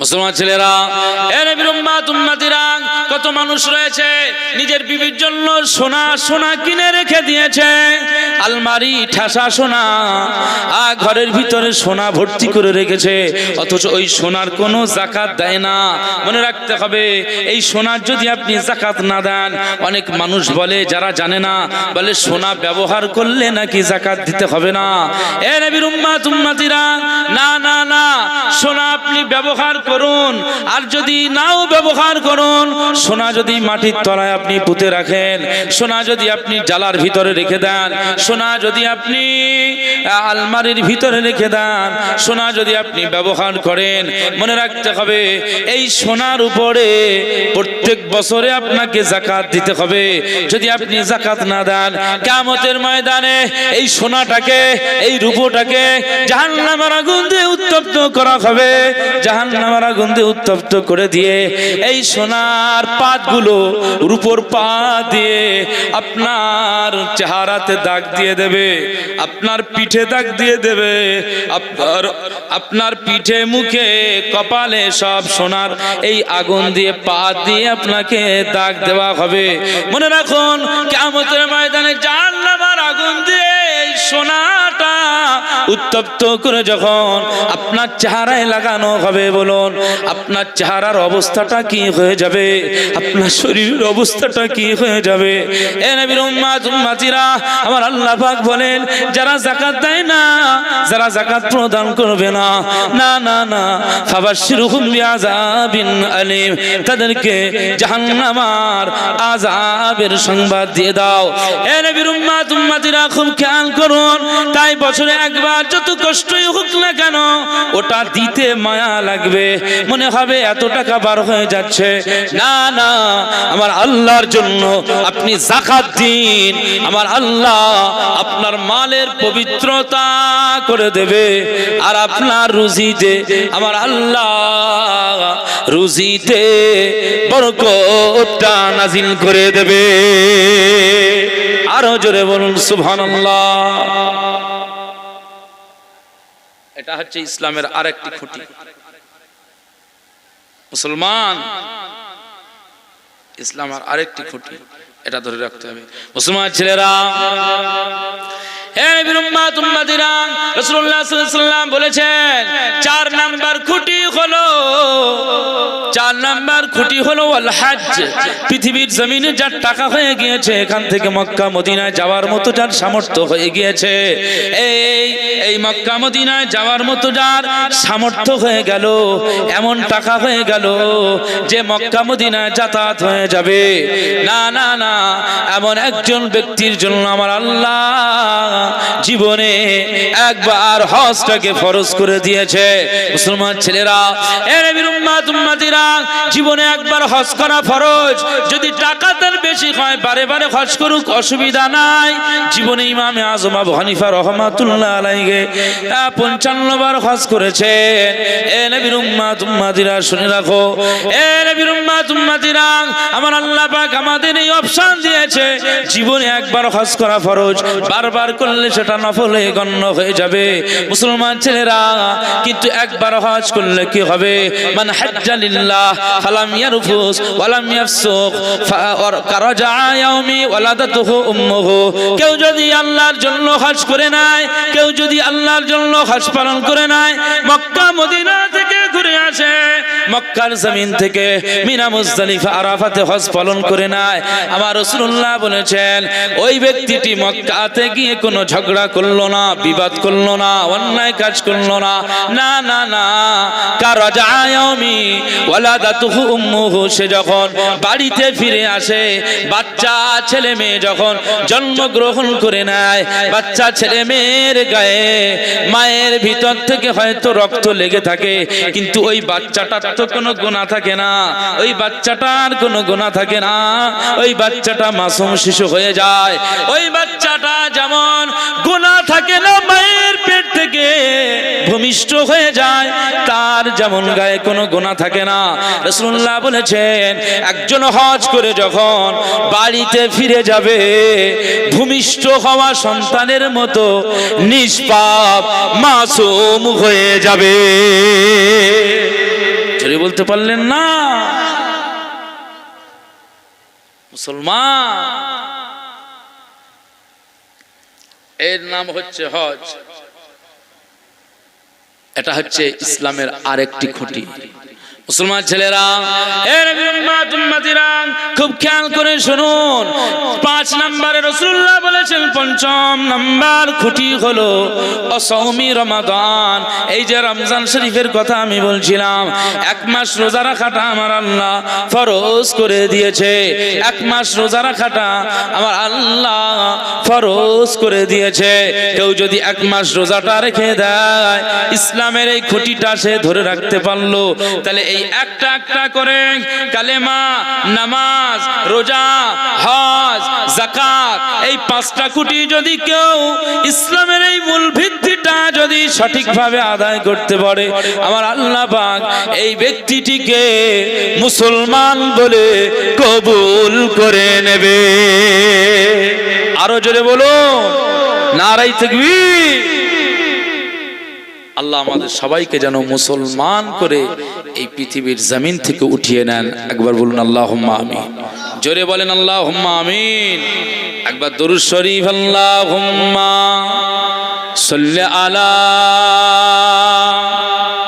মুসলমান ছেলেরা কত মানুষ রয়েছে, নিজের বিবির জন্য সোনা সোনা কিনে রেখে দিয়েছে, আলমারি, ঠাসা সোনা, আর ঘরের ভিতরে সোনা ভর্তি করে রেখেছে, অথচ ওই সোনার কোনো জাকাত দেয় না। মনে রাখতে হবে, এই সোনার যদি আপনি জাকাত না দেন, অনেক মানুষ বলে, যারা জানে না, বলে সোনা ব্যবহার করলে নাকি জাকাত দিতে হবে না। এ নবীর উম্মাত, উম্মাতিরা, না না না, সোনা আপনি ব্যবহার করুন। আর যদি নাও ব্যবহার করুন, সোনা যদি মাটির তলায় আপনি পুঁতে রাখেন, সোনা যদি আপনি জালার ভিতরে রেখে দেন, সোনা যদি আপনি আলমারির ভিতরে রেখে দেন, সোনা যদি আপনি ব্যবহার করেন, মনে রাখতে হবে, এই সোনার উপরে প্রত্যেক বছরে আপনাকে জাকাত দিতে হবে। যদি আপনি জাকাত না দেন কামতের ময়দানে এই সোনাটাকে, এই রূপটাকে জাহান্নামের আগুন দিয়ে উত্তপ্ত করা হবে। জাহান্নামের আগুন দিয়ে উত্তপ্ত করে দিয়ে এই সোনার পাতগুলো রূপর পাত দিয়ে আপনার চেহারাতে দাগ দিয়ে দেবে, আপনার পিঠে দাগ দিয়ে দেবে, আপনার আপনার পিঠে মুখে কপালে সব সোনার এই আগুন দিয়ে পা দিয়ে আপনাকে দাগ দেওয়া হবে। মনে রাখুন কেমতের ময়দানে জাহান্নামের আগুন দিয়ে সোনাটা উত্তপ্ত করে যখন আপনার চেহারায় লাগানো হবে, বলুন, আপনার চেহারার অবস্থাটা কি হয়ে যাবে? আপনার শরীরের অবস্থাটা কি হয়ে যাবে? এ নবীর উম্মাতিরা আমার আল্লাহ পাক বলেন, যারা জাকাত দেয় না, যারা জাকাত প্রদান করবে না না না না, ফাবাশশিরহুম বিআযাবিন আলিম, তাদেরকে জাহান্নামার আযাবের সংবাদ দিয়ে দাও। এ নবীর উম্মাত উম্মাতিরা খুব খেয়াল করুন, তাই বছরে একবার যত কষ্টই হোক না কেন, ওটা দিতে মায়া লাগবে। মনে হবে এত টাকা বার হয়ে যাচ্ছে। না না, আমার আল্লাহর জন্য আপনি জাকাত দিন। আমার আল্লাহ আপনার মালের পবিত্রতা করে দেবে। আর আপনার রুজিতে আমার আল্লাহ রুজিতে বরকতটা নাজিল করে দেবে। আরও জোরে বলুন, সুবহানাল্লাহ। এটা হচ্ছে ইসলামের আরেকটি খুঁটি। মুসলমান, ইসলামের আরেকটি খুঁটি। এটা ধরে রাখতে হবে। মুসলমান ছেলেরা হ্যাঁ বিরম্মা উম্মাতিরা রাসূলুল্লাহ সাল্লাল্লাহু বলেছেন, চার নাম্বার খুঁটি হলো, চার নাম্বার খুঁটি হলো পৃথিবীর জমিনে যার টাকা হয়ে গিয়েছে, এখান থেকে মক্কা, মদিনায় যাওয়ার মতো যার সামর্থ্য হয়ে গিয়েছে। এই এই মক্কা, মদিনায় যাওয়ার মতো যার সামর্থ্য হয়ে গেল, এমন টাকা হয়ে গেল যে মক্কা, মদিনায় যাতায়াত হয়ে যাবে। না না না, এমন একজন ব্যক্তির জন্য আমার আল্লাহ জীবনে একবার হজটাকে ফরজ করে দিয়েছে। মুসলমান ছেলেরা জীবনে একবার হজ করা ফরজ। যদি টাকা তার বেশি হয়, বারে বারে হজ করুক, অসুবিধা নাই। জীবনে ইমামে আজম হানিফা রহমাতুল্লাহ আলাইহি পঞ্চান্ন বার হজ করেছেন এ নবীর উম্মাত উম্মাতিরা শুনে রাখো। এ নবীর উম্মাত উম্মাতিরা আমার আল্লাহ পাক আমাদের এই অপশন দিয়েছে। জীবনে একবার হজ করা ফরজ। বারবার করলে সেটা নফলে গণ্য হয়ে যাবে। মুসলমান ছেলেরা, কিন্তু একবার হজ করলে কি হবে? মান হাজ্জালিল্লাহ ফালাম ইয়ারফুস, ওয়ালাম ইয়াফসুক ইয়াউমি ওয়ালাদাতুহু উম্মুহু। কেউ যদি আল্লাহর জন্য হজ করে নাই কেউ যদি আল্লাহর জন্য হজ পালন করে নাই মক্কা মদিনা ঘুরে আসে মক্কার জমিন থেকে মিনা মুজদালিফা আরাফাতে হজ পালন করে নাই আমার রাসূলুল্লাহ বলেছেন, ওই ব্যক্তিটি মক্কাতে গিয়ে কোনো ঝগড়া করল না, বিবাদ করল না, অন্যায় কাজ করল না। না না না। কারাজায়ামি ওয়ালাদাতুহু উম্মুহু, সে যখন বাড়িতে ফিরে আসে, বাচ্চা ছেলে মেয়ে যখন জন্মগ্রহণ করে নেয়, বাচ্চা ছেলে মেয়ের গায়ে মায়ের ভিতর থেকে হয়তো রক্ত লেগে থাকে, কিন্তু ওই বাচ্চাটার তো কোনো গুণা থাকে না। ওই বাচ্চাটার কোনো গুণা থাকে না। ওই বাচ্চাটা মাসুম শিশু হয়ে যায়। ওই বাচ্চাটা যেমন গুণা থাকে না, মায়ের পেট থেকে ভূমিষ্ঠ হয়ে যায়, তার যেমন গায়ে কোনো গুণা থাকে না। রসুল্লাহ বলেছেন, একজন হজ করে যখন বাড়িতে ফিরে যাবে ভূমিষ্ঠ হওয়া সন্তানের মতো নিষ্পাপ, মাসুম হয়ে যাবে। বলতে পারলেন না? মুসলমান। এর নাম হচ্ছে হজ। এটা হচ্ছে ইসলামের আরেকটি খুঁটি। মুসলমান ছেলেরা খুব খেয়াল করে শুনুন। পাঁচ নম্বরে রসুল্লাহ বলেছেন, পঞ্চম নাম্বার খুঁটি হলো অসৌমি রমাদান। এই যে রমজান শরীফের কথা আমি বলছিলাম, এক মাস রোজা রাখাটা আমার আল্লাহ ফরজ করে দিয়েছে। এক মাস রোজা রাখাটা আমার আল্লাহ ফরজ করে দিয়েছে। কেউ যদি এক মাস রোজাটা রেখে দেয়, ইসলামের এই খুঁটিটা সে ধরে রাখতে পারল। তাহলে এই একটা একটা করে কালেমা, নামাজ, রোজা, হজ জাকাত এই পাঁচটা খুঁটি যদি কেউ ইসলামের এই মূল ভিত্তিটা যদি সঠিকভাবে আদায় করতে পারে, আমার আল্লাহ পাক এই ব্যক্তিটিকে মুসলমান বলে কবুল করে নেবে। আরও জোরে বলো নারাই থাকবি আল্লাহ আমাদের সবাইকে যেন মুসলমান করে এই পৃথিবীর জমিন থেকে উঠিয়ে নেন। একবার বলুন আল্লাহ আমি জোরে বলেন আল্লাহ আমিন। একবার দরুদ শরীফ আল্লাহ সাল্লি আলা